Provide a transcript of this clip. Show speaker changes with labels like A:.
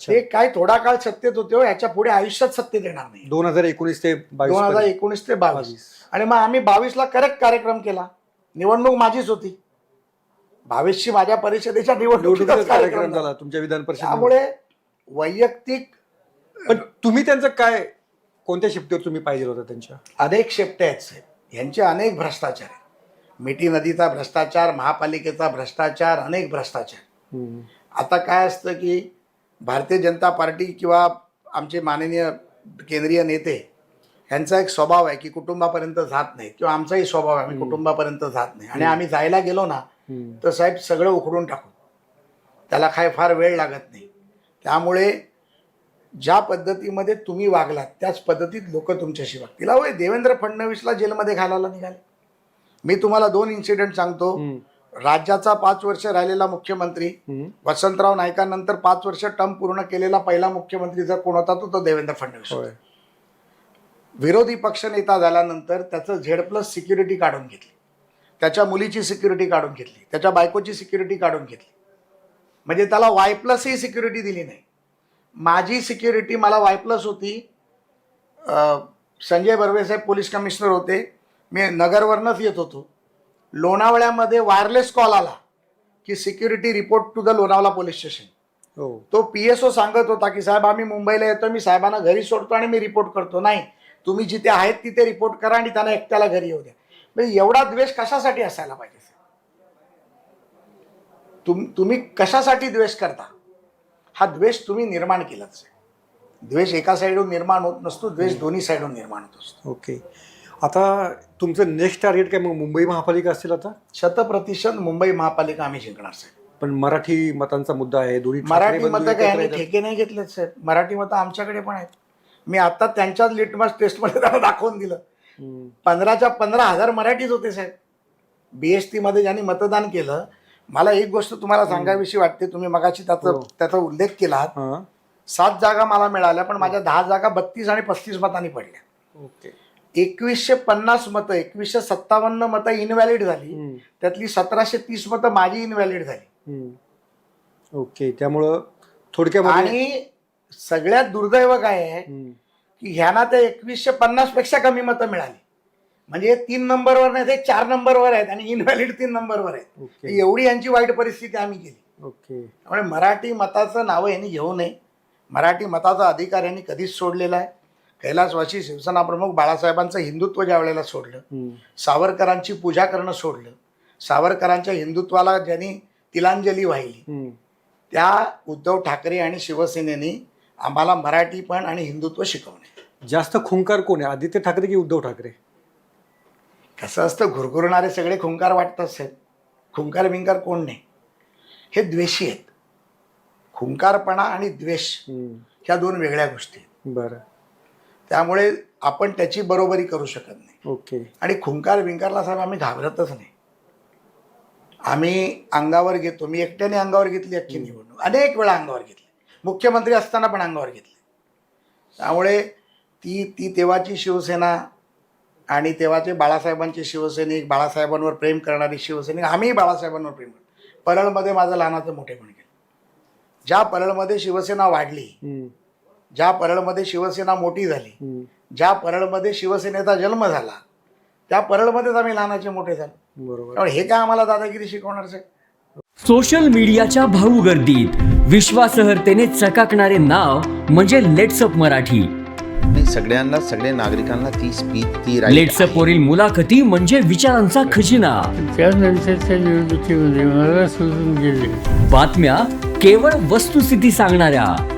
A: ते काय थोडा काळ सत्तेत होते हो याच्यापुढे आयुष्यात सत्तेत येणार नाही.
B: दोन हजार एकोणीस ते बावीस
A: दोन हजार. एकोणीस ते बावीस.
B: बावीस.
A: आणि मग आम्ही बावीसला करेक्ट कार्यक्रम केला. निवडणूक माझीच होती. बावीसची माझ्या परिषदेच्या निवडणुकीचा
B: कार्यक्रम झाला. तुमच्या विधान परिषद
A: त्यामुळे वैयक्तिक
B: पण तुम्ही त्यांचं काय कोणत्या शिफ्टीवर तुम्ही पाहिजे होता त्यांच्या?
A: अनेक शेपटे आहेत साहेब. यांचे अनेक भ्रष्टाचार आहेत. मिठी नदीचा भ्रष्टाचार महापालिकेचा भ्रष्टाचार अनेक भ्रष्टाचार आता काय असतं की भारतीय जनता पार्टी किंवा आमचे माननीय केंद्रीय नेते यांचा एक स्वभाव आहे की कुटुंबापर्यंत जात नाही. किंवा आमचाही स्वभाव आहे आम्ही कुटुंबापर्यंत जात नाही. आणि आम्ही जायला गेलो ना तर साहेब सगळं उखडून टाकू. त्याला काय फार वेळ लागत नाही. त्यामुळे ज्या पद्धतीमध्ये तुम्ही वागलात त्याच पद्धतीत लोक तुमच्याशी वागतील. हे देवेंद्र फडणवीसला जेलमध्ये घालायला निघाले. मी तुम्हाला दोन इन्सिडेंट सांगतो. राज्याचा पाच वर्ष राहिलेला मुख्यमंत्री वसंतराव नाईकांनंतर पाच वर्ष टर्म पूर्ण केलेला पहिला मुख्यमंत्री जर कोण होता तो तो देवेंद्र फडणवीस विरोधी पक्षनेता झाल्यानंतर त्याचं झेड प्लस सिक्युरिटी काढून घेतली. त्याच्या मुलीची सिक्युरिटी काढून घेतली. त्याच्या बायकोची सिक्युरिटी काढून घेतली. म्हणजे त्याला वाय प्लस ही सिक्युरिटी दिली नाही. माझी सिक्युरिटी मला वाय प्लस होती. संजय बर्वे साहेब पोलीस कमिशनर होते. मी नगरवरनंच येत होतो. लोणावळ्यामध्ये वायरलेस कॉल आला की security report to the Lonavala police station
B: हो.
A: तो पी एस ओ सांगत होता की साहेब आम्ही मुंबईला येतो मी साहेबांना घरी सोडतो आणि मी रिपोर्ट करतो. नाही तुम्ही जिथे आहेत तिथे रिपोर्ट करा आणि त्यांना एकट्याला घरी येऊ द्या. म्हणजे एवढा द्वेष कशासाठी असायला पाहिजे? तुम तुम्ही कशासाठी द्वेष करता? हा द्वेष तुम्ही निर्माण केलाच आहे द्वेष एका साईडून निर्माण होत नसतो द्वेष दोन्ही साईडून निर्माण होत असतो.
B: ओके. आता तुमचं नेक्स्ट टार्गेट काय? मग मुंबई महापालिका असेल आता?
A: शतप्रतिशत मुंबई महापालिका आम्ही जिंकणार साहेब.
B: पण मराठी मतांचा मुद्दा आहे दोन्ही
A: मराठी
B: बंधू
A: मतं काय?
B: एकत्र येतात.
A: ठेके नाही घेतलेत साहेब. मराठी मतं आमच्याकडे पण आहेत. मी आता त्यांच्याच लिटमस टेस्टमध्ये त्यांना दाखवून दिलं.
B: हम्म.
A: पंधराच्या पंधरा हजार मराठीच होते साहेब. बी एस टीमध्ये ज्यांनी मतदान केलं मला एक गोष्ट तुम्हाला सांगावीशी वाटते. तुम्ही मगाशी त्याचा
B: हो.
A: त्याचा उल्लेख केला
B: हा.
A: सात जागा मला मिळाल्या पण माझ्या दहा जागा बत्तीस आणि पस्तीस मतांनी पडल्या.
B: ओके.
A: एकवीसशे पन्नास मतं एकवीसशे सत्तावन्न मतं इनव्हॅलिड झाली. त्यातली सतराशे तीस मतं माझी इनव्हॅलिड झाली.
B: ओके त्यामुळं थोडक्यामध्ये
A: आणि सगळ्यात दुर्दैव काय आहे. की ह्यांना ते एकवीसशे पन्नासपेक्षा कमी मतं मिळाली. म्हणजे तीन नंबरवर नाही ते चार नंबरवर आहेत आणि इनव्हॅलिड तीन नंबरवर आहेत. एवढी यांची वाईट परिस्थिती आम्ही केली.
B: ओके.
A: त्यामुळे मराठी मताचं नावं यांनी घेऊ नये. मराठी मताचा अधिकार यांनी कधीच सोडलेला आहे. कैलासवासी शिवसेना प्रमुख बाळासाहेबांचं हिंदुत्व ज्या वेळेला सोडलं. सावरकरांची पूजा करणं सोडलं सावरकरांच्या हिंदुत्वाला ज्यांनी तिलांजली वाहिली. त्या उद्धव ठाकरे आणि शिवसेनेने आम्हाला मराठी पण आणि हिंदुत्व शिकवणे
B: जास्त खुंकार कोण आहे? आदित्य ठाकरे की उद्धव ठाकरे?
A: कसं असतं घुरघुरणारे सगळे खुंकार वाटतात साहेब खुंकार बिंकार कोण नाही. हे द्वेषी आहेत. खुंकारपणा आणि द्वेष. ह्या दोन वेगळ्या गोष्टी आहेत.
B: बरं.
A: त्यामुळे आपण त्याची बरोबरी करू शकत नाही.
B: ओके.
A: आणि खुंकार बिंकारला साहेब आम्ही घाबरतच नाही. आम्ही अंगावर घेतो. मी एकट्याने अंगावर घेतली अख्खी निवडणूक. अनेक वेळा अंगावर घेतली. मुख्यमंत्री असताना पण अंगावर घेतले. त्यामुळे ती ती तेव्हाची शिवसेना आणि तेव्हाचे बाळासाहेबांचे शिवसैनिक बाळासाहेबांवर प्रेम करणारी शिवसैनिक आम्ही बाळासाहेबांवर प्रेम करतो. परळमध्ये माझं लहानाचं मोठेपण केलं. ज्या परळमध्ये शिवसेना वाढली. ज्या परळमध्ये शिवसेना मोठी झाली. ज्या परळमध्ये शिवसेनेचा जन्म झाला त्या परळमध्येच आम्ही लहानाचे मोठे झालो.
B: बरोबर.
A: हे काय आम्हाला दादागिरी शिकवणार साहेब
C: सोशल मीडियाच्या भाऊ गर्दीत विश्वासहर्तेने चकाकणारे नाव म्हणजे लेट्सअप मराठी.
D: नाही सगळ्यांना सगळ्या नागरिकांना ती स्पीच ती
C: लेट्सअप. वरील मुलाखती म्हणजे विचारांचा खजिना.
E: त्यानंतरच्या निवडणुकीमध्ये मला सोडून गेले.
C: बातम्या केवळ वस्तुस्थिती सांगणाऱ्या.